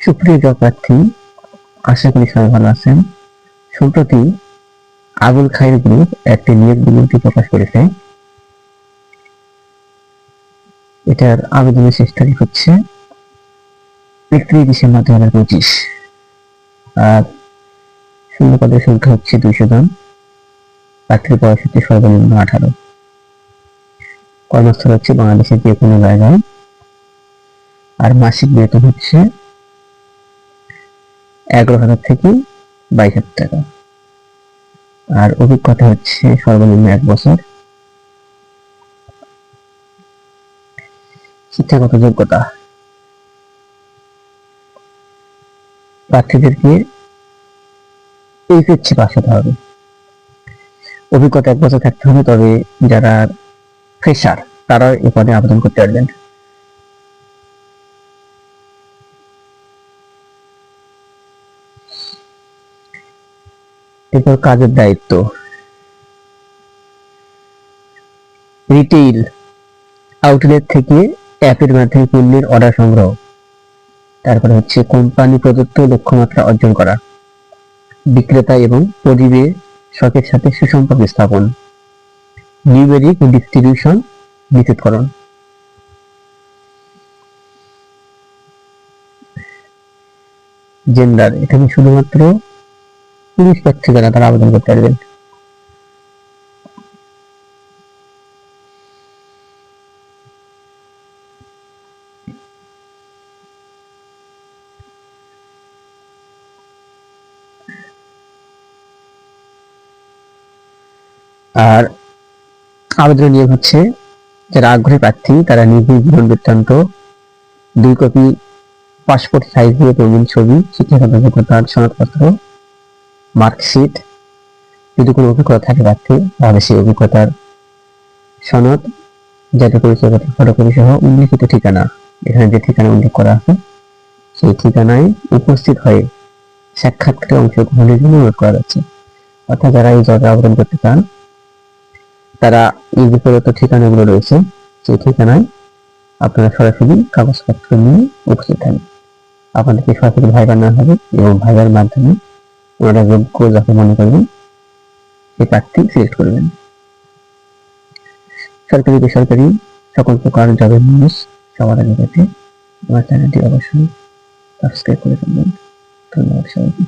সুপ্রিয় প্রার্থী আশা করি সবাই ভালো আছেন। সম্প্রতি আবুল খাইর গ্রুপ একটি নিয়োগ বিজ্ঞপ্তি প্রকাশ করেছে। এটার আবেদনের শেষ তারিখ হচ্ছে একত্রিশ ডিসেম্বর দু হাজার পঁচিশ। আর শূন্য পদের সংখ্যা হচ্ছে দুইশো জন। প্রার্থীর বয়স হচ্ছে সর্বনিম্ন আঠারো। কর্মস্থল হচ্ছে বাংলাদেশের যে কোনো জায়গায়। আর মাসিক বেতন হচ্ছে এগারো হাজার থেকে বাইশ হাজার টাকা। আর অভিজ্ঞতা হচ্ছে সর্বনিম্ন এক বছর। শিক্ষাগত যোগ্যতা। প্রার্থীদেরকে এইচএসসি পাস হতে হবে। অভিজ্ঞতা এক বছর থাকতে হবে, তবে যারা ফ্রেশার তারা এ পদে আবেদন করতে পারবেন। এরপর কাজের দায়িত্ব। রিটেইল আউটলেট থেকে অ্যাপের মাধ্যমে পণ্যের অর্ডার সংগ্রহ। তারপরে হচ্ছে কোম্পানি প্রদত্ত লক্ষ্যমাত্রা অর্জন করা। বিক্রেতা এবং পরিবেশকের সাথে সুসম্পর্ক স্থাপন। নিউমেরিক ডিস্ট্রিবিউশন নিশ্চিতকরণ জেন্ডার এখানে শুধুমাত্র পুলিশ প্রার্থী যারা, তারা আবেদন করতে পারবেন। আর আবেদনের নিয়ম হচ্ছে, যারা আগ্রহী প্রার্থী, তারা নিজের জীবন বৃত্তান্ত, দুই কপি পাসপোর্ট সাইজ দিয়ে রঙিন ছবি শিক্ষাগত যোগ্যতার সনদপত্র মার্কশিট। যদি কোনো অভিজ্ঞতা থাকে প্রার্থী, তাহলে সেই অভিজ্ঞতার সনদ, জাতীয় পরিচয়পত্র ফটোকপি সহ উল্লিখিত ঠিকানা, এখানে যে ঠিকানা উল্লেখ করা আছে, সেই ঠিকানায় উপস্থিত হয়ে সাক্ষাৎকারে অংশগ্রহণের জন্য অনুরোধ করা যাচ্ছে। অর্থাৎ যারা এই জবে আবেদন করতে চান, তারা এই যে প্রদত্ত ঠিকানাগুলো রয়েছে, সেই ঠিকানায় আপনারা সরাসরি কাগজপত্র নিয়ে উপস্থিত থাকবেন। আপনাদেরকে সরাসরি ভাইবার না হবে এবং ভাইবার মাধ্যমে ওনারা যোগ্য যাকে মনে করবেন সেই প্রার্থী সিলেক্ট করবেন সরকারি, বেসরকারি সকল প্রকার জবের নিউজ সবার আগে পেতে আমার চ্যানেলটি অবশ্যই সাবস্ক্রাইব করে ফেলবেন। ধন্যবাদ সবাইকে।